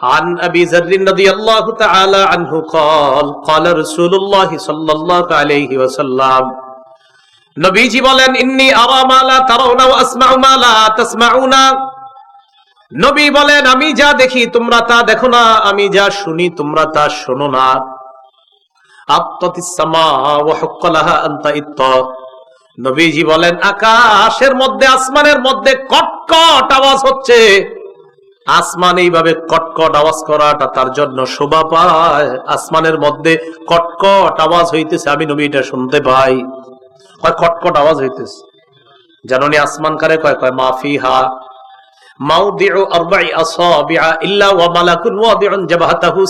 عن أبي ذر رضي الله تعالى عنه قال قال رسول الله صلى الله عليه وسلم নবীজি বলেন ইন্নি আরা মা লা তারাউনা ওয়া আসমাউ মা লা তাসমাউনা নবী বলেন আমি যা দেখি তোমরা তা দেখো না আমি যা শুনি তোমরা তা শোনো না আত্তাতিস সামা ওয়া হুক্কালাহা আনতা ইত্ত নবীজি বলেন আকাশের মধ্যে আসমানের মধ্যে কটকট আওয়াজ হচ্ছে আসমান এইভাবে কটকট আওয়াজ করাটা তার জন্য শোভা পায়। আসমানের মধ্যে কটকট আওয়াজ হইতেছে, আমি নবী এটা শুনতে পাই। কয় কটকট আওয়াজ হইতেছে? জাননি আসমান কারে কয়? কয়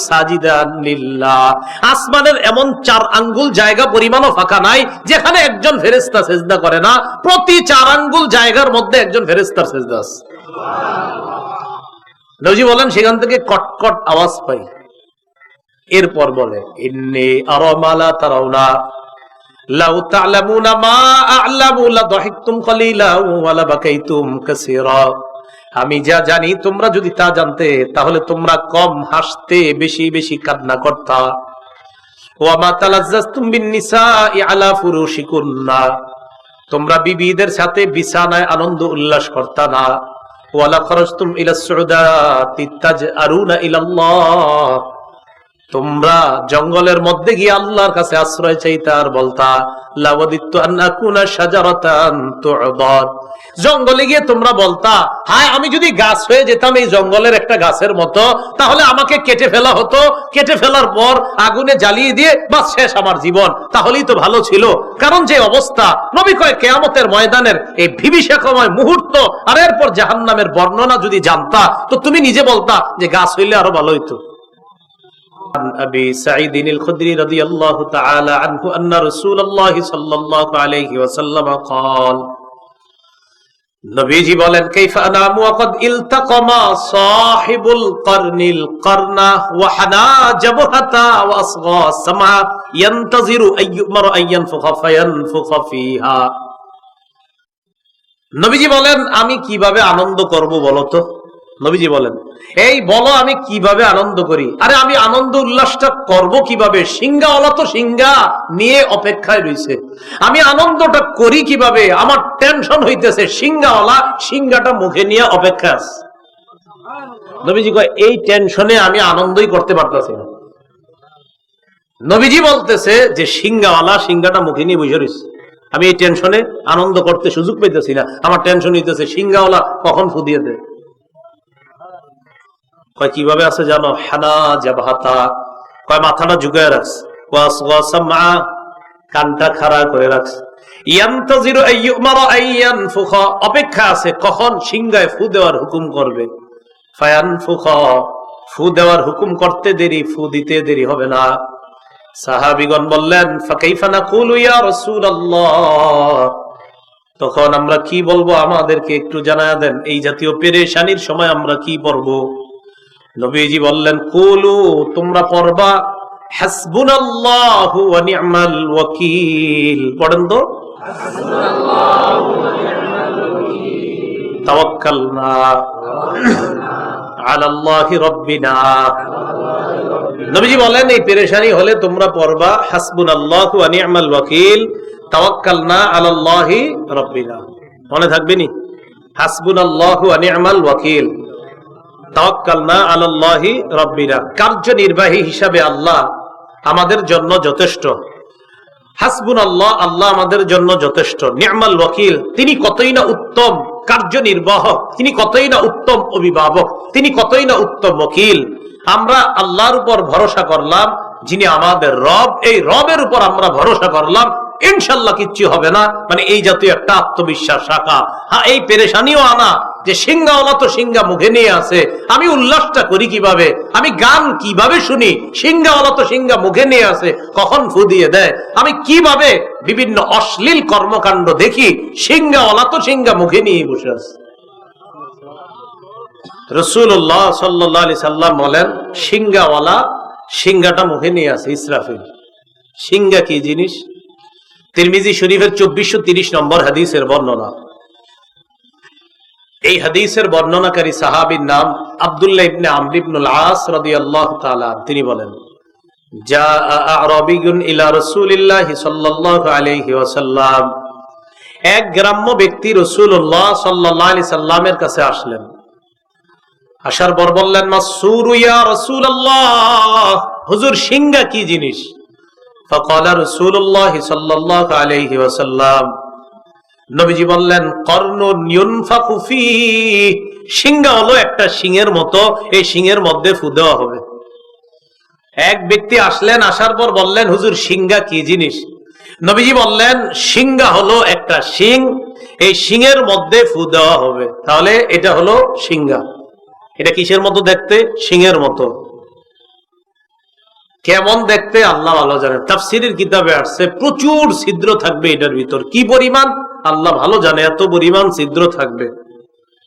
সাজিদান লিল্লাহ। আসমানের এমন চার আঙ্গুল জায়গা পরিমাণও ফাঁকা নাই, যেখানে একজন ফেরেশতা সেজদা করে না। প্রতি চার আঙ্গুল জায়গার মধ্যে একজন ফেরেশতার সেজদা আছে। নবজি বলেন, সেখান থেকে কটকট আওয়াজ পাই। এরপর বলে, ইন্নি আরা মালা তারাউনা, লাউ তা'লামুনা মা কাসীরা। আমি যা জানি, তোমরা যদি তা জানতে, তাহলে তোমরা কম হাসতে, বেশি বেশি কান্না করতা। ওয়া মা তালাজ্জাজতুম তোমরা বিবিদের সাথে বিছানায় আনন্দ উল্লাস করতা না। ওয়ালা খরজতুম ইলা সুউদাতি তাজআরুনা ইলাল্লাহ তোমরা জঙ্গলের মধ্যে গিয়ে আল্লাহর কাছে আশ্রয় চাইতা আর বলতা, লাওয়াদিত্তু আন আকুনা শাজারাতান জঙ্গলে গিয়ে তোমরা বলতা, হায়, আমি যদি গাছ হয়ে যেতাম এই জঙ্গলের একটা গাছের মতো, তাহলে আমাকে কেটে ফেলা হতো। কেটে ফেলার পর আগুনে জ্বালিয়ে দিয়ে বাস শেষ আমার জীবন। তাহলেই তো ভালো ছিল। কারণ যে অবস্থা, নবী কয় কেয়ামতের ময়দানের এই বিভীষিকাময় মুহূর্ত, আর এরপর জাহান্নামের বর্ণনা যদি জানতা, তো তুমি নিজে বলতা যে গাছ হইলে আরও ভালো হইতো। عن أبي سعيد الخدري رضي الله تعالى عنه أن رسول الله صلى الله عليه وسلم قال নবীজি বলেন কাইফা আনামু ওয়াকাদ ইলতাকামা সাহিবুল কারনিল কারনা ওয়া হানা জাবহাতা ওয়া আসগা সামা ইয়ান্তাজিরু আইয়ুমার আইয়ানফুখা ফায়ানফুখা ফিহা নবীজি বলেন আমি কিভাবে আনন্দ করব বলো তো নবীজি বলেন, এই বলো আমি কীভাবে আনন্দ করি? আরে আমি আনন্দ উল্লাসটা করব কীভাবে? সিংহাওয়ালা তো সিংহা নিয়ে অপেক্ষায় রয়েছে আমি আনন্দটা করি কীভাবে? আমার টেনশন হইতেছে, সিংহাওয়ালা সিংহাটা মুখে নিয়ে অপেক্ষা আছে। নবীজি কয়, এই টেনশনে আমি আনন্দই করতে পারতেছি না। নবীজি বলতেছে যে, সিংহাওয়ালা সিংহাটা মুখে নিয়ে বসে রয়েছে আমি এই টেনশনে আনন্দ করতে সুযোগ পাইতেছি না। আমার টেনশন হইতেছে, সিংহাওয়ালা কখন ফুদিয়ে দেয়? কয়, কীভাবে আছে জানো? হানা জাবাহাতা। কয় মাথাটা ঝুঁকায় রাখছে। ওয়াস কানটা খাড়া করে রাখছে। ইয়ান্তাজিরু অপেক্ষা আছে, কখন সিংহায় ফু দেওয়ার হুকুম করবে? ফু দেওয়ার হুকুম করতে দেরি, ফু দিতে দেরি হবে না। সাহাবিগণ বললেন ইয়া রাসূলুল্লাহ? তখন আমরা কি বলব আমাদেরকে একটু জানায়া দেন, এই জাতীয় পেরেশানির সময় আমরা কি পড়ব? নবীজি বললেন, কুলু, তোমরা পড়বা, হাসবুনাল্লাহু ওয়া নি'মাল ওয়াকিল। পড়েন তো? নবীজি বলেন, এই পেরেশানি হলে তোমরা পড়বা, হাসবুনাল্লাহু ওয়া নি'মাল ওয়াকিল, তাওয়াক্কালনা আলাল্লাহি রাব্বিনা। মনে থাকবে নি? হাসবুনাল্লাহু ওয়া নি'মাল ওয়াকিল। কার্যনির্বাহী হিসাবে আল্লাহ আমাদের জন্য যথেষ্ট। হাসবুন আল্লাহ আল্লাহ আমাদের জন্য যথেষ্ট। ওয়াকিল, তিনি কতই না উত্তম কার্যনির্বাহক তিনি কতই না উত্তম অভিভাবক, তিনি কতই না উত্তম ওকিল। আমরা আল্লাহর উপর ভরসা করলাম, যিনি আমাদের রব, এই রবের উপর আমরা ভরসা করলাম, ইনশাল্লাহ কিচ্ছু হবে না। মানে এই জাতীয় একটা আত্মবিশ্বাস রাখা। হ্যাঁ এই পেরেশানিও আনা। যে সিংহাওয়ালা তো সিংহা মুখে নিয়ে আছে, আমি উল্লাসটা করি কীভাবে? আমি গান কীভাবে শুনি? সিংহাওয়ালা তো সিংহা মুখে নিয়ে আছে, কখন ফু দিয়ে? দেয় আমি কীভাবে বিভিন্ন অশ্লীল কর্মকাণ্ড দেখি সিংহাওয়ালা তো সিংহা মুখে নিয়ে বসে আছে। রসুল্লাহ সাল্লাহ আলি সাল্লাম বলেন সিংহাওয়ালা সিংহাটা মুখে নিয়ে আছে ইসরাফিল। সিংহা কি জিনিস? তিরমিজি শরীফের চব্বিশশো তিরিশ নম্বর হাদিসের বর্ণনা। এই হাদিসের বর্ণনাকারী সাহাবির নাম আবদুল্লাহ ইবনে আমরিবনুল আস রাদিয়াল্লাহু তিনি বলেন যা ইলা এক গ্রাম্য ব্যক্তি সাল্লামের কাছে আসলেন। আসার পর বললেন মাসুরু ইয়া রাসূলুল্লাহ, হুজুর কি জিনিস? ফাকালা রসুল্লাহ সাল্লাল্লাহু আলাইহি ওয়াসাল্লাম। নবীজি বললেন, কর্ণ নিয়নফাকু ফি, সিংহা হলো একটা সিংহের মতো, এই সিংহের মধ্যে ফু দেওয়া হবে। এক ব্যক্তি আসলেন, আসার পর বললেন, হুজুর, সিংহা কি জিনিস? নবীজি বললেন, সিংহা হলো একটা সিং, এই সিংহের মধ্যে ফু দেওয়া হবে। তাহলে এটা হলো সিংহা। এটা কিসের মতো দেখতে? সিংহের মতো। কেমন দেখতে? আল্লাহ ভালো জানে তাফসিরের কিতাবে আসছে, প্রচুর ছিদ্র থাকবে এটার ভিতর। কি পরিমাণ? আল্লাহ ভালো জানে, এত পরিমাণ ছিদ্র থাকবে।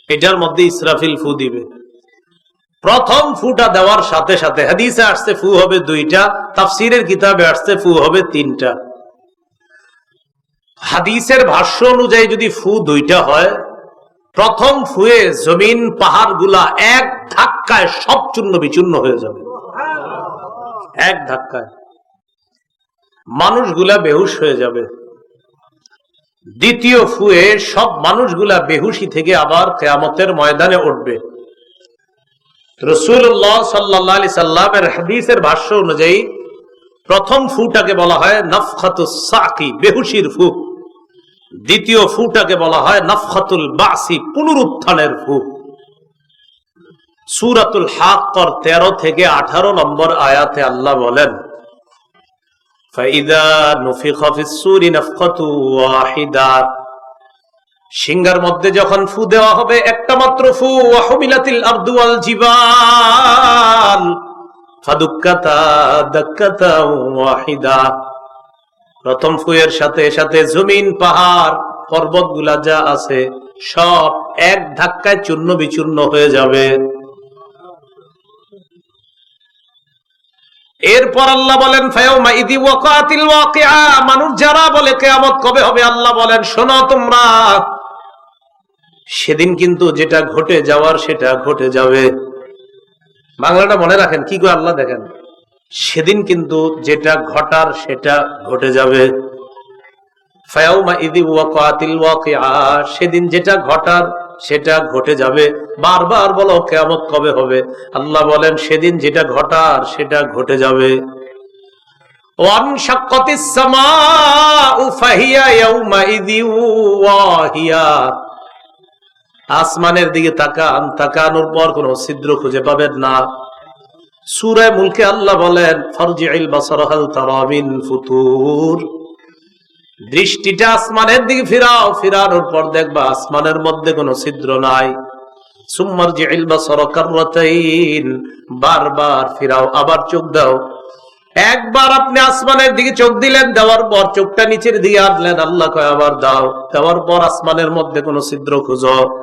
এটার মধ্যে ইসরাফিল ফু দিবে। প্রথম ফুটা দেওয়ার সাথে সাথে হাদিসে আসছে, ফু হবে দুইটা, তাফসিরের কিতাবে আসছে, ফু হবে তিনটা। হাদিসের ভাষ্য অনুযায়ী যদি ফু দুইটা হয়, প্রথম ফুয়ে জমিন পাহাড়গুলা এক ধাক্কায় সব চূর্ণ বিচূর্ণ হয়ে যাবে। এক ধাক্কায়। মানুষগুলা বেহুশ হয়ে যাবে। দ্বিতীয় ফুয়ে সব মানুষগুলা বেহুশি থেকে আবার কেয়ামতের ময়দানে উঠবে। রসুল্লাহ সাল্লি সাল্লামের হাদিসের ভাষ্য অনুযায়ী প্রথম ফুটাকে বলা হয় নফখাতুস সাকি, বেহুশির ফু। দ্বিতীয় ফুটাকে বলা হয় নফখাতুল বাসি, পুনরুত্থানের ফু। সুরাতুল হাক্কর তেরো থেকে আঠারো নম্বর আয়াতে আল্লাহ বলেন সিংহার মধ্যে যখন ফু দেওয়া হবে, একটা মাত্র ফু ফাদুক্কাতা, দাক্কাতা ওয়াহিদা। প্রথম ফুয়ের সাথে সাথে জমিন, পাহাড়, পর্বতগুলা যা আছে, সব এক ধাক্কায় চূর্ণ বিচূর্ণ হয়ে যাবে। এরপর আল্লাহ বলেন মানুষ যারা বলে কিয়ামত কবে হবে, আল্লাহ বলেন, শোনো তোমরা, সেদিন কিন্তু যেটা ঘটে যাওয়ার সেটা ঘটে যাবে। বাংলাটা মনে রাখেন, কি করে আল্লাহ দেখেন? সেদিন কিন্তু যেটা ঘটার সেটা ঘটে যাবে। সেদিন যেটা ঘটার সেটা ঘটে যাবে। বারবার বলো কেমত কবে হবে? আল্লাহ বলেন, সেদিন যেটা ঘটার সেটা ঘটে যাবে। আসমানের দিকে তাকান, তাকানোর পর কোন ছিদ্র খুঁজে পাবেন না। সূরায়ে মুলকে আল্লাহ বলেন ফরজি বাসার ফুতুর। দৃষ্টিটা আসমানের দিকে ফিরাও, ফিরানোর পর দেখবা আসমানের মধ্যে কোনো ছিদ্র নাই। সুম্মার যে বারবার ফিরাও, আবার চোখ দাও। একবার আপনি আসমানের দিকে চোখ দিলেন, দেওয়ার পর চোখটা নিচের দিকে আনলেন, আল্লাহ কয় আবার দাও। দেওয়ার পর আসমানের মধ্যে কোনো ছিদ্র খুঁজো।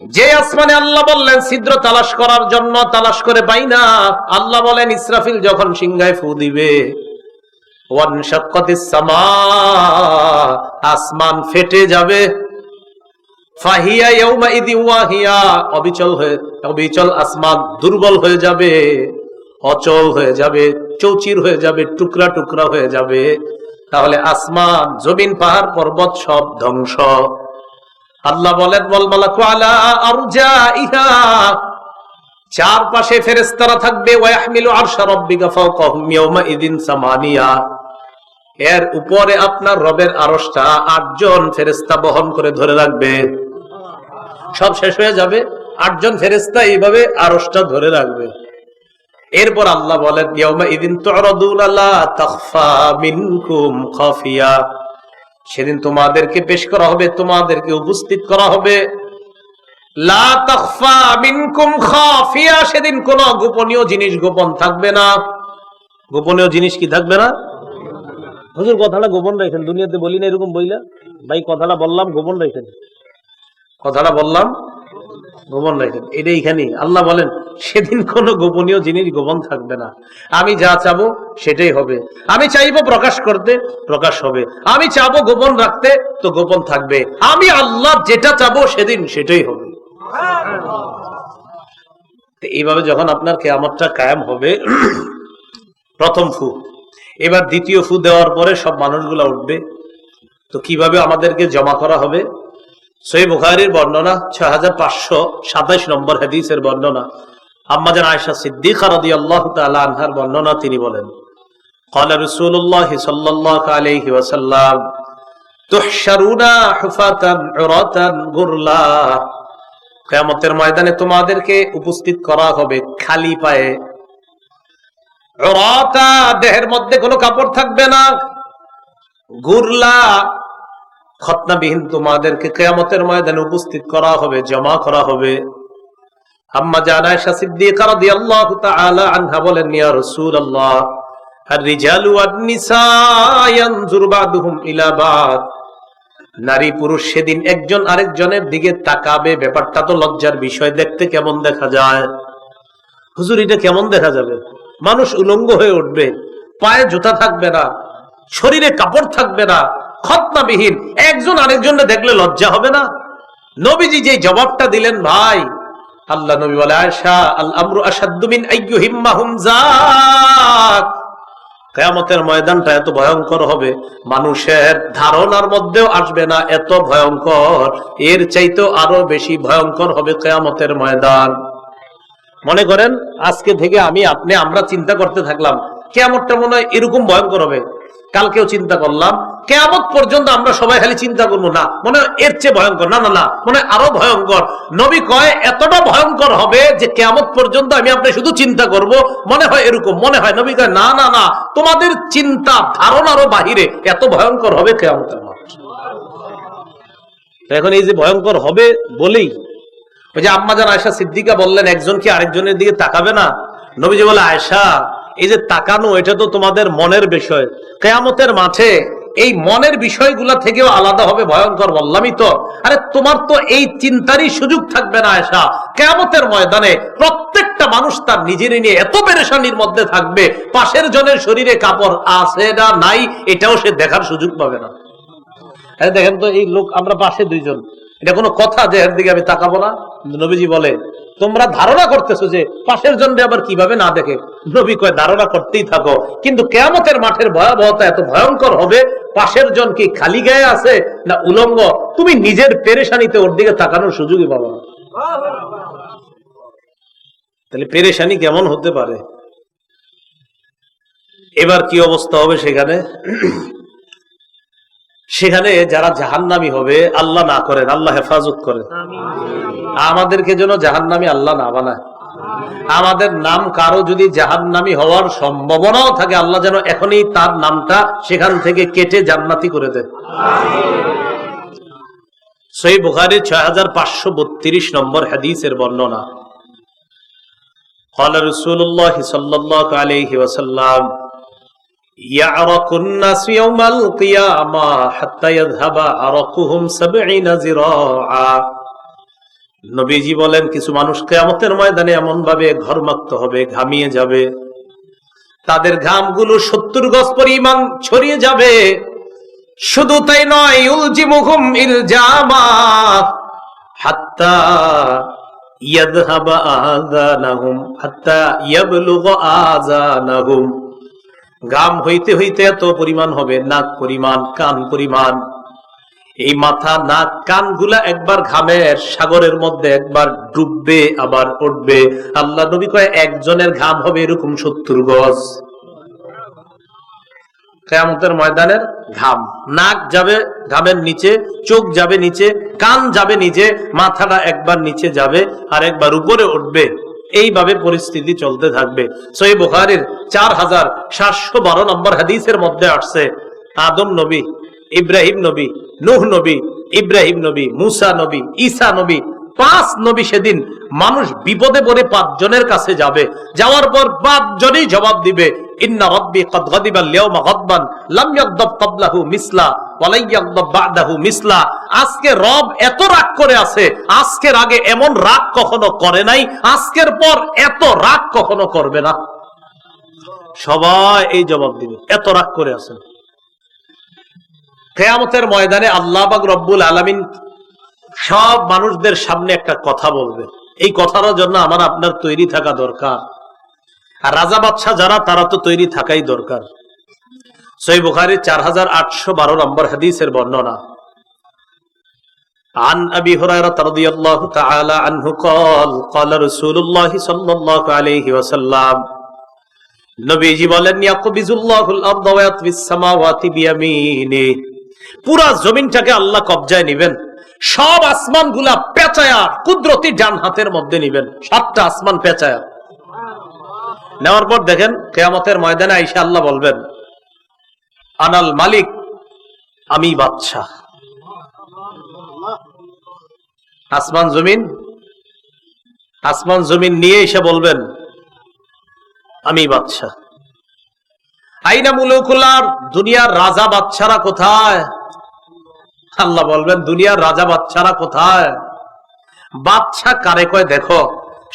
যে আসমানে আল্লাহ বললেন, ছিদ্র তালাশ করার জন্য তালাশ করে পাই না। আল্লাহ বলেন, ইসরাফিল যখন সিংহায় ফু দিবে আসমান ফেটে যাবে। অবিচল হয়ে, অবিচল আসমান দুর্বল হয়ে যাবে, অচল হয়ে যাবে, চৌচির হয়ে যাবে, টুকরা টুকরা হয়ে যাবে। তাহলে আসমান, জমিন, পাহাড়, পর্বত সব ধ্বংস। আল্লাহ বলেন বলমালাকু আলা আরজা ইহা ফেরেশতারা থাকবে ইদিন সামানিয়া। এর উপরে আপনার রবের আরশটা আটজন ফেরেশতা বহন করে ধরে রাখবে। সব শেষ হয়ে যাবে, আটজন ফেরেশতা এইভাবে আরশটা ধরে রাখবে। এরপর আল্লাহ বলেন সেদিন তোমাদেরকে পেশ করা হবে, তোমাদেরকে উপস্থিত করা হবে। সেদিন কোন গোপনীয় জিনিস গোপন থাকবে না। গোপনীয় জিনিস কি থাকবে না? হুজুর, কথাটা গোপন রাখেন, দুনিয়াতে বলি না এরকম বইলা। ভাই, কথাটা বললাম, গোপন রাখেন। কথাটা বললাম গোপন রাখেন। এটা এইখানে আল্লাহ বলেন, সেদিন কোনো গোপনীয় জিনিস গোপন থাকবে না। আমি যা চাবো সেটাই হবে। আমি চাইব প্রকাশ করতে, প্রকাশ হবে। আমি চাবো গোপন রাখতে, তো গোপন থাকবে। আমি আল্লাহ যেটা চাবো সেদিন সেটাই হবে। এইভাবে যখন আপনার কেয়ামতটা কায়েম হবে, প্রথম ফু। এবার দ্বিতীয় ফু দেওয়ার পরে সব মানুষগুলা উঠবে। তো কীভাবে আমাদেরকে জমা করা হবে? সই বুখারির বর্ণনা ছয় হাজার পাঁচশো সাতাইশ নম্বর হাদিসের বর্ণনা আম্মাজান আয়সা সিদ্দিকা রদি আল্লাহ আনহার বর্ণনা তিনি বলেন قال رسول الله صلى الله عليه وسلم تحشرون حفاة عراة غرلا কিয়ামতের ময়দানে তোমাদেরকে উপস্থিত করা হবে খালি পায়ে উরাতা দেহের মধ্যে কোনো কাপড় থাকবে না গুরলা খতনাবিহীন তোমাদেরকে কেয়ামতের ময়দানে উপস্থিত করা হবে, জমা করা হবে। আম্মা আর-রিজালু নারী পুরুষ সেদিন একজন আরেকজনের দিকে তাকাবে, ব্যাপারটা তো লজ্জার বিষয়, দেখতে কেমন দেখা যায়? কেমন দেখা যাবে? মানুষ উলঙ্গ হয়ে উঠবে, পায়ে জুতা থাকবে না, শরীরে কাপড় থাকবে না খতনাবিহীন। একজন আরেকজনকে দেখলে লজ্জা হবে না? নবীজি যে জবাবটা দিলেন, ভাই, আল্লাহ নবী বলে আয়সা আল আমরু আসাদ্দুমিন আইয়ুহিম্মাহুম যাক। কেয়ামতের ময়দানটা এত ভয়ঙ্কর হবে, মানুষের ধারণার মধ্যেও আসবে না এত ভয়ঙ্কর। এর চাইতেও আরও বেশি ভয়ঙ্কর হবে কেয়ামতের ময়দান। মনে করেন, আজকে থেকে আমি, আপনি, আমরা চিন্তা করতে থাকলাম, কেয়ামতটা মনে হয় এরকম ভয়ঙ্কর হবে। কালকেও চিন্তা করলাম কেয়ামত পর্যন্ত আমরা সবাই খালি চিন্তা করব, না। মনে হয় এর চেয়ে ভয়ঙ্কর। না না না। মনে হয় আরও ভয়ঙ্কর। নবী কয়, এতটা ভয়ঙ্কর হবে যে কেয়ামত পর্যন্ত আমি আপনি শুধু চিন্তা করব। মনে হয় এরকম, মনে হয়। নবী কয়, না না না। তোমাদের চিন্তা, ধারণারও বাহিরে এত ভয়ঙ্কর হবে কেয়ামতের মাঠ এখন এই যে ভয়ঙ্কর হবে বলেই, ওই যে আম্মাজান আয়সা সিদ্দিকা বললেন, একজন কি আরেকজনের দিকে তাকাবে না? নবীজি বলে আয়সা এই যে তাকানো, এটা তো তোমাদের মনের বিষয়। কেয়ামতের মাঠে এই মনের বিষয়গুলা থেকেও আলাদা হবে, ভয়ঙ্কর বললামই তো। আরে তোমার তো এই চিন্তারই সুযোগ থাকবে না আয়সা কেয়ামতের ময়দানে প্রত্যেকটা মানুষ তার নিজের নিয়ে এত পেরেশানির মধ্যে থাকবে, পাশের জনের শরীরে কাপড় আছে না নাই, এটাও সে দেখার সুযোগ পাবে না। হ্যাঁ দেখেন তো এই লোক, আমরা পাশে দুইজন। এটা কোনো কথা যে এর দিকে আমি তাকাবো না? নবীজি বলে, তোমরা ধারণা করতেছো যে পাশের জন্য আবার কীভাবে না দেখে? নবী কয়, ধারণা করতেই থাকো। কিন্তু কেয়ামতের মাঠের ভয়াবহতা এত ভয়ঙ্কর হবে পাশের জন কি খালি গায়ে আছে না উলঙ্গ? তুমি নিজের পেরেশানিতে ওর দিকে তাকানোর সুযোগই পাবো না। তাহলে পেরেশানি কেমন হতে পারে? এবার কি অবস্থা হবে সেখানে? সেখানে যারা জাহান্নামি হবে, আল্লাহ না করেন, আল্লাহ হেফাজত করেন। আমাদেরকে যেন জাহান্নামি আল্লাহ না বানায়। আমাদের নাম কারো যদি জাহান্নামি হওয়ার সম্ভাবনাও থাকে আল্লাহ যেন এখনই তার নামটা সেখান থেকে কেটে জান্নাতি করে দেয় সই বুখারির ছয় হাজার পাঁচশো বত্রিশ নম্বর হাদিসের বর্ণনা قال رسول الله صلى الله عليه وسلم يعرق الناس يوم القيامة حتى يذهب عرقهم سبعين ذراعا নবীজি বলেন, কিছু মানুষ কেয়ামতের ময়দানে এমন ভাবে ঘরমাক্ত হবে, ঘামিয়ে যাবে। তাদের ঘামগুলো সত্তর গজ পরিমাণ ছড়িয়ে যাবে। শুধু তাই নয় উলজি মুহুম ইলজামা হাত্তা ইয়াদহাবা আযানাহুম, হাত্তা ইয়াবলুগা আযানাহুম। গাম হইতে হইতে এত পরিমাণ হবে, নাক পরিমাণ, কান পরিমাণ। এই মাথা নাক কানগুলা একবার ঘামের সাগরের মধ্যে একবার ডুববে, আবার উঠবে আল্লাহ নবী কয়, একজনের ঘাম হবে এরকম সত্তর গজ। কেয়ামতের ময়দানের ঘাম। নাক যাবে ঘামের নিচে, চোখ যাবে নিচে, কান যাবে নিচে মাথাটা একবার নিচে যাবে আর একবার উপরে উঠবে। এইভাবে পরিস্থিতি চলতে থাকবে। সই বুখারির চার হাজার সাতশো বারো নম্বর হাদিসের মধ্যে আসছে, আদম নবী ইব্রাহিম নবী, নুহ নবী, ইব্রাহিম নবী, মুসা নবী, ঈসা নবী, পাঁচ নবী সেদিন মানুষ বিপদে পড়ে পাঁচজনের কাছে যাবে। যাওয়ার পর পাঁচজনই জবাব দিবে আজকের আগে এমন রাগ কখনো করে নাই, আজকের পর এত রাগ কখনো করবে না। সবাই এই জবাব দিবে, এত রাগ করে আছেন কেয়ামতের ময়দানে আল্লাহ বাগ রব্বুল আলামিন সব মানুষদের সামনে একটা কথা বলবে এই কথাটার জন্য আমার আপনার তৈরি থাকা দরকার আর রাজা বাদশাহ যারা তারা তো তৈরি থাকাই দরকার সই বুখারি চার হাজার আটশো বারো নম্বর হাদিসের বর্ণনা عن أبي هريرة رضي الله تعالى عنه قال قال رسول الله صلى الله عليه وسلم নবীজি বলেন ইয়াকবিজুল্লাহুল আরদ ওয়া ইয়াতবিস সামাওয়াতি বিয়ামিনি পুরা জমিনটাকে আল্লাহ কবজায় নেবেন। সব আসমানগুলা পেঁচায়া কুদরতি ডান হাতের মধ্যে নিবেন। সাতটা আসমান পেঁচায়া। নেওয়ার পর দেখেন, কেয়ামতের ময়দানে আইসা আল্লাহ বলবেন, আনাল মালিক, আমি বাদশাহ। আসমান জমিন আসমান জমিন নিয়ে এসে বলবেন, আমি বাদশাহ। দুনিয়ার রাজা বাচ্চারা কোথায়? আল্লাহ বলবেন, দুনিয়ার রাজা বাচ্চারা কোথায়? বাচ্চা কারে কয়, দেখো,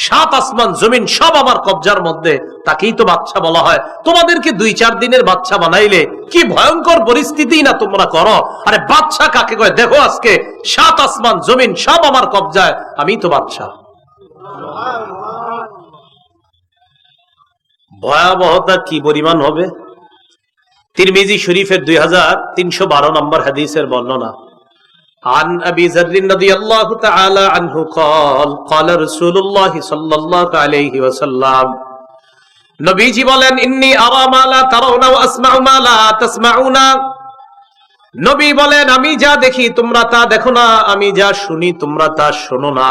সাত আসমান জমিন সব আমার কবজার মধ্যে। তাকেই তো বাচ্চা বলা হয়। তোমাদেরকে দুই চার দিনের বাচ্চা বানাইলে কি ভয়ঙ্কর পরিস্থিতি না তোমরা করো? আরে বাচ্চা কাকে কয়, দেখো আজকে সাত আসমান জমিন সব আমার কবজায়, আমি তো বাচ্চা ভয়াবহতা কি পরিমাণ হবে? তিরমিজি শরীফের দুই হাজার তিনশো বারো নম্বর হাদিসের বর্ণনা عن أبي ذر رضي الله تعالى عنه قال قال رسول الله صلى الله عليه وسلم নবীজি বলেন ইন্নি আরা মা লা তারাউনা ওয়া আসমাউ মা লা তাসমাউনা নবী বলেন আমি যা দেখি তোমরা তা দেখো না আমি যা শুনি তোমরা তা শোনো না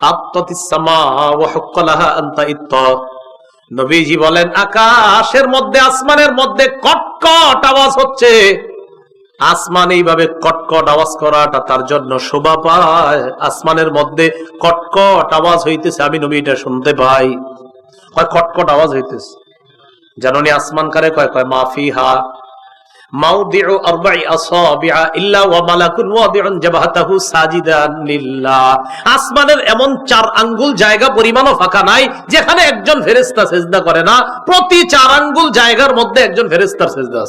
আত্তাতিস সামা ওয়া হুক্কালাহা আনতা ইত্তা নবীজি বলেন, আকাশের মধ্যে, আসমানের মধ্যে কটকট আওয়াজ হচ্ছে। আসমান এইভাবে কটকট আওয়াজ করাটা তার জন্য শোভা পায়। আসমানের মধ্যে কটকট আওয়াজ হইতেছে, আমি নবী এটা শুনতে পাই। কয় কটকট আওয়াজ হইতেছে। জাননি আসমান কারে কয়? কয় মাফি হা আসমানের এমন চার আঙ্গুল জায়গা পরিমাণও ফাঁকা নাই, যেখানে একজন সেজদা করে না, প্রতি চার আঙ্গুল জায়গার মধ্যে একজন সেজদা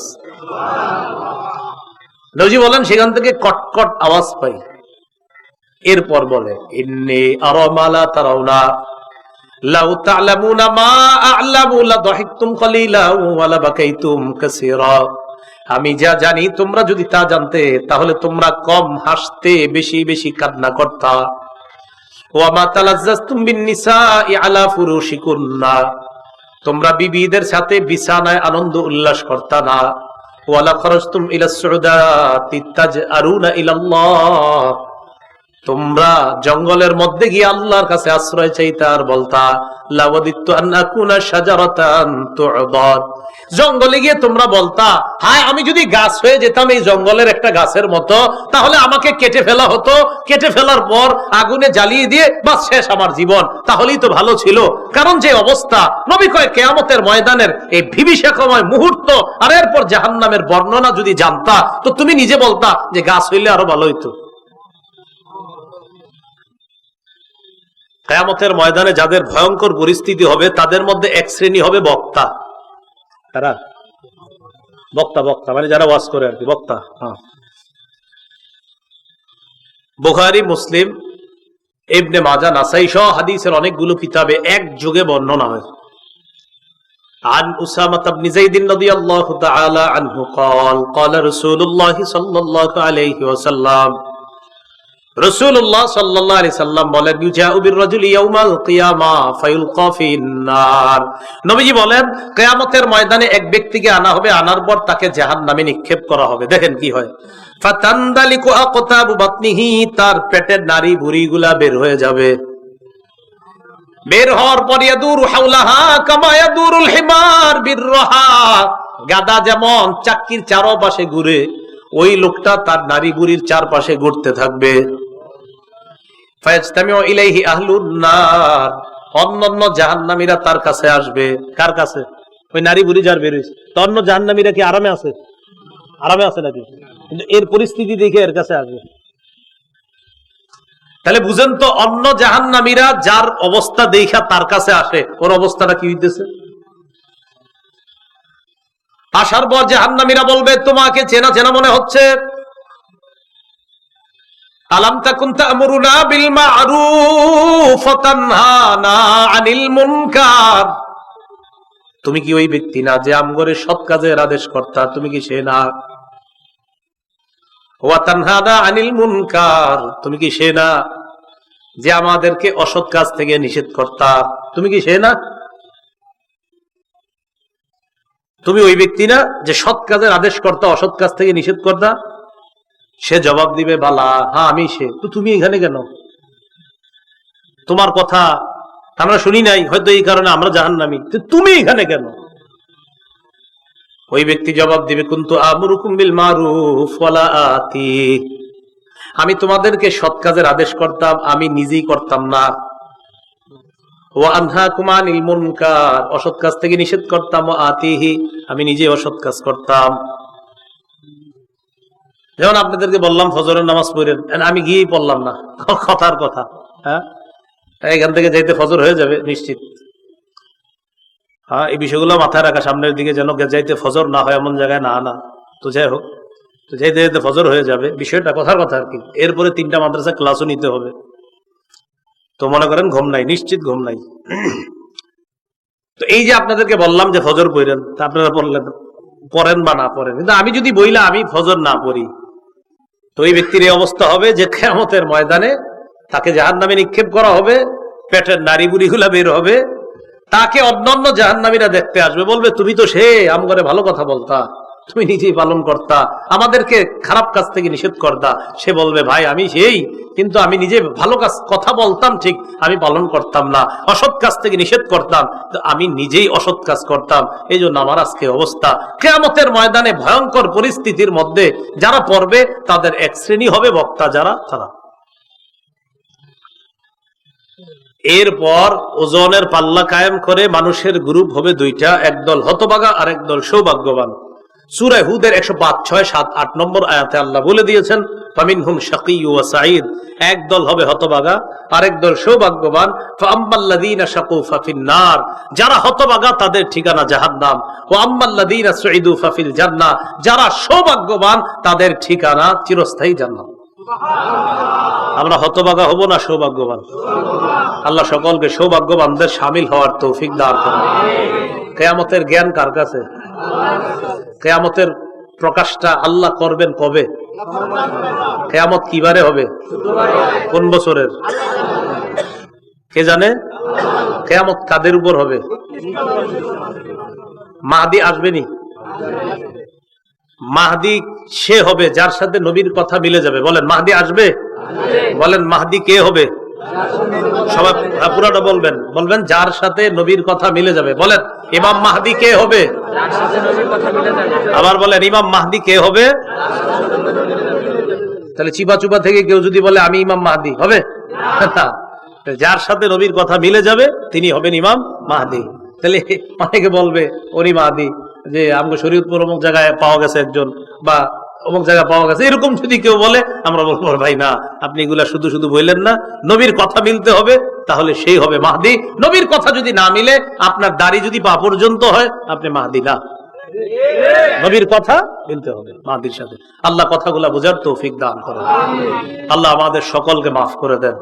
নবী বলেন, সেখান থেকে কটকট আওয়াজ পাই। এরপর বলে, ইন্নি আরা মালা তারাউনা, লাউ মা আ'লামু, লাদাহিকতুম কালিলা ওয়া লাবাকাইতুম কাসীরা। আমি যা জানি, তোমরা যদি তা জানতে, তাহলে তোমরা কম হাসতে, বেশি বেশি কান্না করতা। তোমরা বিবিদের সাথে বিছানায় আনন্দ উল্লাস করতা না। ওয়ালা খরজতুম ইলা সুউদাতি আরুনা ইলাল্লাহ। তোমরা জঙ্গলের মধ্যে গিয়ে আল্লাহর কাছে আশ্রয় চাইতা আর বলতা, লাওয়াদিত্তু আন আকুনা শাজারাতান জঙ্গলে গিয়ে তোমরা বলতা, হায়, আমি যদি গাছ হয়ে যেতাম এই জঙ্গলের একটা গাছের মতো, তাহলে আমাকে কেটে ফেলা হতো। কেটে ফেলার পর আগুনে জ্বালিয়ে দিয়ে বাস শেষ আমার জীবন। তাহলেই তো ভালো ছিল। কারণ যে অবস্থা, নবী কয় কেয়ামতের ময়দানের এই বিভীষিকাময় মুহূর্ত, আর এরপর জাহান্নামের বর্ণনা যদি জানতা, তো তুমি নিজে বলতা যে গাছ হইলে আরও ভালো হইতো। কেয়ামতের ময়দানে যাদের ভয়ঙ্কর পরিস্থিতি হবে তাদের মধ্যে এক শ্রেণী হবে বক্তা তারা বক্তা বক্তা মানে যারা ওয়াজ করে আর কি বক্তা হ্যাঁ বুখারি মুসলিম ইবনে মাজা নাসাই সহ হাদিসের অনেকগুলো কিতাবে এক যুগে বর্ণনা হয় عن أسامة بن زيد رضي الله تعالى عنه قال قال رسول الله صلى الله عليه وسلم রসুল্লাহ সাল্লাহ আলি সাল্লাম বলেন, ইউজাউ বির রাজুলি ইয়াউমাল কিয়ামা ফায়ুলকা ফিন্নার। নবীজি বলেন, কিয়ামতের ময়দানে এক ব্যক্তিকে আনা হবে, আনার পর তাকে জাহান্নামে নিক্ষেপ করা হবে। দেখেন কি হয়। ফাতান্দালিকু আকতাবু বাতনিহি, তার পেটের নারী বুড়িগুলা বের হয়ে যাবে। বের হওয়ার পর ইয়াদুর হাওলাহা কামা ইয়াদুরুল হিমার বিররাহা গাদা যেমন চাক্কির চারপাশে ঘুরে, ওই লোকটা তার নারী বুড়ির চারপাশে ঘুরতে থাকবে। জাহান্নামীরা তার কাছে আসবে। কার কাছে? ওই নারী বুড়ি যার তো অন্য জাহান্নামীরা কি আরামে আছে? আরামে আছে নাকি? কিন্তু এর পরিস্থিতি দেখে এর কাছে আসবে। তাহলে বুঝেন তো, অন্য জাহান্নামীরা যার অবস্থা দেখা তার কাছে আসে। ওর অবস্থাটা কি হইতেছে? আসার পর জাহান্নামীরা বলবে, তোমাকে চেনা চেনা মনে হচ্ছে। আলাম তাকুন তা'মুরুনা বিল মা'রুফ আনিল মুনকার। তুমি কি ওই ব্যক্তি না যে আমগরে সৎ কাজের আদেশ কর্তা? তুমি কি সে না? ওয়া তানহানা আনিল মুনকার। তুমি কি সে না যে আমাদেরকে অসৎ কাজ থেকে নিষেধ কর্তা? তুমি কি সে না? তুমি ওই ব্যক্তি না যে সৎ কাজের আদেশ কর্তা, অসৎ কাজ থেকে নিষেধ কর্তা? সে জবাব দিবে, বালা হ্যাঁ আমি সে। তো তুমি এখানে কেন? তোমার কথা আমরা শুনি নাই, হয়তো এই কারণে আমরা জাহান নামি তুমি এখানে কেন? ওই ব্যক্তি জবাব দিবে, কিন্তু আতি। আমি তোমাদেরকে সৎ কাজের আদেশ করতাম, আমি নিজেই করতাম না। অসৎ কাজ থেকে নিষেধ করতাম আতিহি। আমি নিজে অসৎ কাজ করতাম। যেমন আপনাদেরকে বললাম ফজরের নামাজ পড়েন আমি গিয়েই পড়লাম না। কথার কথা হ্যাঁ? এখান থেকে যাইতে ফজর হয়ে যাবে, নিশ্চিত। হ্যাঁ এই বিষয়গুলো মাথায় রাখা, সামনের দিকে যেন যাইতে ফজর না হয়, এমন জায়গায় না না। তো যাই হোক, তো যাইতে যাইতে ফজর হয়ে যাবে। বিষয়টা, কথার কথা আর কি। এরপরে তিনটা মাদ্রাসা ক্লাসও নিতে হবে। তো মনে করেন ঘুম নাই, নিশ্চিত ঘুম নাই। তো এই যে আপনাদেরকে বললাম যে ফজর পড়েন, তা আপনারা বললেন পড়েন বা না পড়েন? কিন্তু আমি যদি বইলা আমি ফজর না পড়ি তো ওই ব্যক্তির এই অবস্থা হবে যে খেয়ামতের ময়দানে তাকে জাহান নামে নিক্ষেপ করা হবে, পেটের নারী বুড়িগুলা বের হবে, তাকে অন্যান্য জাহান্নামীরা দেখতে আসবে, বলবে, তুমি তো সে আম করে ভালো কথা বলতা। তুমি নিজেই পালন করতা, আমাদেরকে খারাপ কাজ থেকে নিষেধ করতা। সে বলবে, ভাই, আমি সেই, কিন্তু আমি নিজে ভালো কাজ, কথা বলতাম ঠিক, আমি পালন করতাম না, অসৎ কাজ থেকে নিষেধ করতাম আমি নিজেই অসৎ কাজ করতাম। এই জন্য আমার আজকে অবস্থা। কেয়ামতের ময়দানে ভয়ঙ্কর পরিস্থিতির মধ্যে যারা পড়বে, তাদের এক শ্রেণি হবে বক্তা যারা, তারা। এরপর ওজনের পাল্লা কায়েম করে মানুষের গ্রুপ হবে দুইটা, একদল হতবাগা আর একদল সৌভাগ্যবান। সুরায় হুদের একশো পাঁচ, ছয়, সাত, আট নম্বর আয়াতে আল্লাহ বলে দিয়েছেন, ফামিনহুম শাকি ওয়া সাঈদ, এক দল হবে হতবাগা, আরেক দল সৌভাগ্যবান, ফাআম্মাল্লাযীনা শাকু ফাফিন নার যারা হতবাগা তাদের ঠিকানা জাহান্নাম ওয়া আম্মাল্লাযীনা সুঈদু ফাফিল জান্নাহ, যারা সৌভাগ্যবান তাদের ঠিকানা চিরস্থায়ী জান্নাত আমরা হতবাগা হব না সৌভাগ্যবান? আল্লাহ সকলকে সৌভাগ্যবানদের সামিল হওয়ার তৌফিক দান করেন। কেয়ামতের জ্ঞান কার কাছে? কেয়ামতের প্রকাশটা আল্লাহ করবেন কবে? কেয়ামত কিবারে হবে? কোন বছরের? কে জানে? কেয়ামত কাদের উপর হবে? মাহাদি আসবেনি? মাহাদি সে হবে যার সাথে নবীর কথা মিলে যাবে। বলেন, মাহাদি আসবে? বলেন, মাহাদি কে হবে? সবাই পুরাটা বলবেন বলবেন যার সাথে নবীর কথা মিলে যাবে। বলেন, ইমাম মাহদি কে হবে? আবার বলেন, ইমাম মাহদি কে হবে? তাহলে চিপা চুপা থেকে কেউ যদি বলে, আমি ইমাম মাহদি হবে? যার সাথে নবীর কথা মিলে যাবে, তিনি হবেন ইমাম মাহদি। তাহলে অনেকে বলবে ওরি মাহদি যে আমাকে শরীয়তপুর অমুক জায়গায় পাওয়া গেছে একজন, বা অমুক জায়গায় পাওয়া গেছে। এরকম যদি কেউ বলে, আমরা বলব ভাই, না, আপনি এগুলা শুধু শুধু বললেন না, নবীর কথা মিলতে হবে, তাহলে সেই হবে মাহদি। নবীর কথা যদি না মিলে, আপনার দাড়ি যদি পা পর্যন্ত হয়, আপনি মাহদি না। নবীর কথা মিলতে হবে মাহদির সাথে। আল্লাহ কথাগুলা বোঝার তৌফিক দান করেন। আল্লাহ আমাদের সকলকে মাফ করে দেন।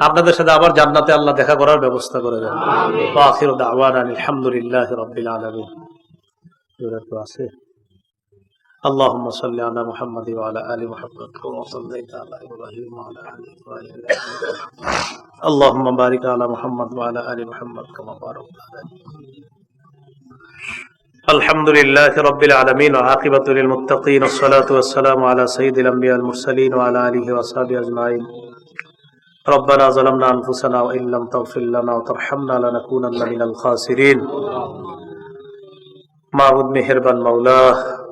আপনাদের সাথে আবার জান্নাতে আল্লাহ দেখা করার ব্যবস্থা করে দেন। আলহামদুলিল্লাহ এবার তো আছে। اللهم صل على محمد وعلى آل محمد كما صليت على إبراهيم وعلى آل إبراهيم اللهم بارك على محمد وعلى آل محمد كما باركت على الحمد لله رب العالمين وعاقبة للمتقين والصلاة والسلام على سيد الأنبياء المرسلين وعلى آله وصحبه أجمعين. ربنا ظلمنا أنفسنا وإن لم تغفر لنا وترحمنا لنكونن من الخاسرين. معبود مهربان مولا.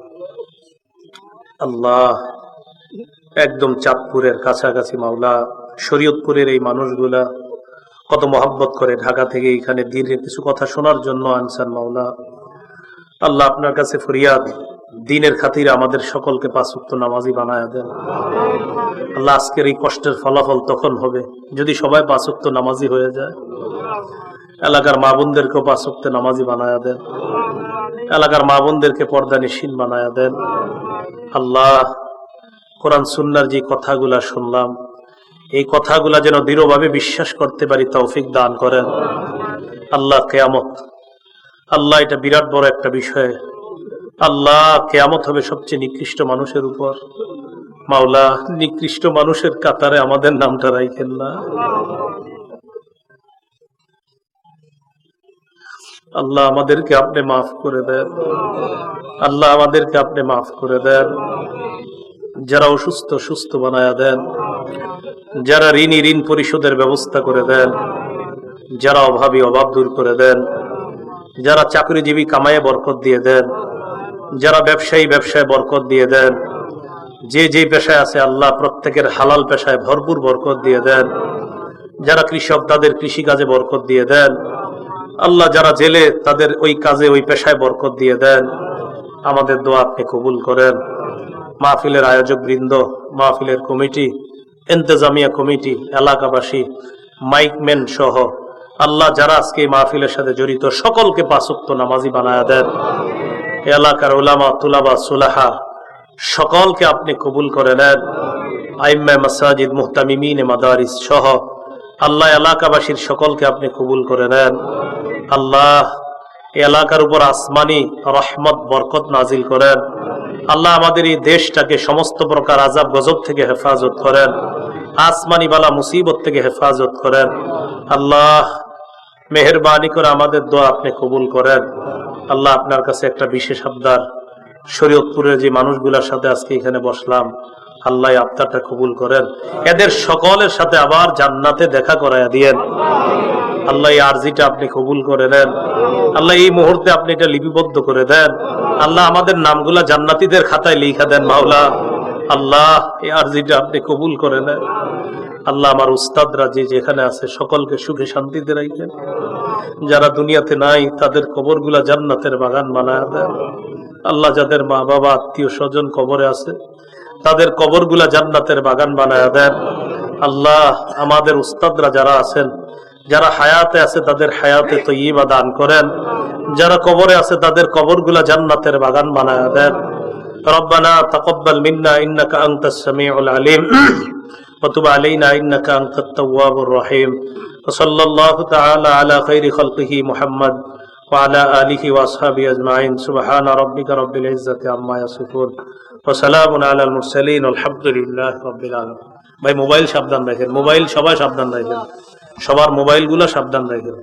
আল্লাহ, একদম চাঁদপুরের কাছাকাছি মাওলা, শরীয়তপুরের এই মানুষগুলা কত মহব্বত করে ঢাকা থেকে এখানে দিনের কিছু কথা শোনার জন্য আনসান মাওলা। আল্লাহ আপনার কাছে ফরিয়াদ, দিনের খাতিরে আমাদের সকলকে পাঁচুক্ত নামাজি বানায় দেন। আল্লাহ আজকের এই কষ্টের ফলাফল তখন হবে, যদি সবাই পাঁচুক্ত নামাজি হয়ে যায়। এলাকার মা বোনদেরকেও পাঁচুক্ত নামাজি বানায় দেন। এলাকার মা বোনদেরকে পর্দা নিশীন বানায় দেন। আল্লাহ, কোরআন সুন্নার যে কথাগুলা শুনলাম, এই কথাগুলা যেন দৃঢ়ভাবে বিশ্বাস করতে পারি, তৌফিক দান করেন। আল্লাহ কেয়ামত, আল্লাহ এটা বিরাট বড় একটা বিষয়। আল্লাহ কেয়ামত হবে সবচেয়ে নিকৃষ্ট মানুষের উপর। মাওলা, নিকৃষ্ট মানুষের কাতারে আমাদের নামটা রাইখেন না। আল্লাহ আমাদেরকে আপনি মাফ করে দেন। আল্লাহ আমাদেরকে আপনি মাফ করে দেন। যারা অসুস্থ, সুস্থ বানায়া দেন। যারা ঋণী ঋণ পরিশোধের ব্যবস্থা করে দেন। যারা অভাবী, অভাব দূর করে দেন। যারা চাকরিজীবী কামায়ে বরকত দিয়ে দেন। যারা ব্যবসায়ী ব্যবসায় বরকত দিয়ে দেন। যে যে পেশায় আছে আল্লাহ প্রত্যেকের হালাল পেশায় ভরপুর বরকত দিয়ে দেন। যারা কৃষক, তাদের কৃষিকাজে বরকত দিয়ে দেন। আল্লাহ যারা জেলে, তাদের ওই কাজে, ওই পেশায় বরকত দিয়ে দেন। আমাদের দোয়া আপনি কবুল করেন। মাহফিলের আয়োজক বৃন্দ মাহফিলের কমিটি এন্তেজামিয়া কমিটি, এলাকাবাসী মাইকম্যান সহ আল্লাহ যারা আজকে মাহফিলের সাথে জড়িত, সকলকে পাঁচক্ত নামাজি বানায়া দেন। এলাকার ওলামা তুলাবা, সুলাহা, সকলকে আপনি কবুল করে নেন। আইম্মা মাসাজিদ মুহতামিমিন, মাদারিস সহ আল্লাহ এলাকাবাসীর সকলকে আপনি কবুল করে নেন। আল্লাহ এলাকার উপর আসমানি রহমত, বরকত নাজিল করেন। আল্লাহ আমাদের এই দেশটাকে সমস্ত প্রকার আজাব গজব থেকে হেফাজত করেন, আসমানি বালা মুসিবত থেকে হেফাজত করেন। আল্লাহ মেহরবানি করে আমাদের দোয়া আপনি কবুল করেন। আল্লাহ আপনার কাছে একটা বিশেষ আবদার। শরীয়তপুরের যে মানুষগুলোর সাথে আজকে এখানে বসলাম, আল্লাহ আবদারটা কবুল করেন। এদের সকলের সাথে আবার জান্নাতে দেখা করাইয়া দিয়েন। আল্লাহ এই আরজিটা আপনি কবুল করে নেন। আল্লাহ এই মুহূর্তে আপনি এটা লিপিবদ্ধ করে দেন। আল্লাহ আমাদের নামগুলা জান্নাতীদের খাতায় লিখা দেন, মাওলা। আল্লাহ এই আরজিটা আপনি কবুল করে নেন। আল্লাহ আমার উস্তাদরা যে যেখানে আছে সকলকে সুখে শান্তিতে রাখেন। যারা দুনিয়াতে নাই, তাদের কবরগুলা জান্নাতের বাগান বানায় দেন। আল্লাহ যাদের মা বাবা আত্মীয় স্বজন কবরে আছে, তাদের কবরগুলা জান্নাতের বাগান বানায় দেন। আল্লাহ আমাদের উস্তাদরা যারা আছেন যারা হায়াতে আছে তাদের হায়াতে তৈবা দান করেন যারা কবরে আছে তাদের কবরগুলা জান্নাতের বাগান বানায় দেন ربنا تقبل منا انك انت السميع العليم وتب علينا انك انت التواب الرحيم وصلى الله تعالى على خير خلقه محمد وعلى اله واصحابه اجمعين سبحان ربك رب العزه عما يصفون وسلام على المرسلين والحمد لله رب العالمين ভাই মোবাইল সাবধান রাখেন মোবাইল সবাই সাবধান রাখেন সবার মোবাইলগুলো সাবধান রাখেন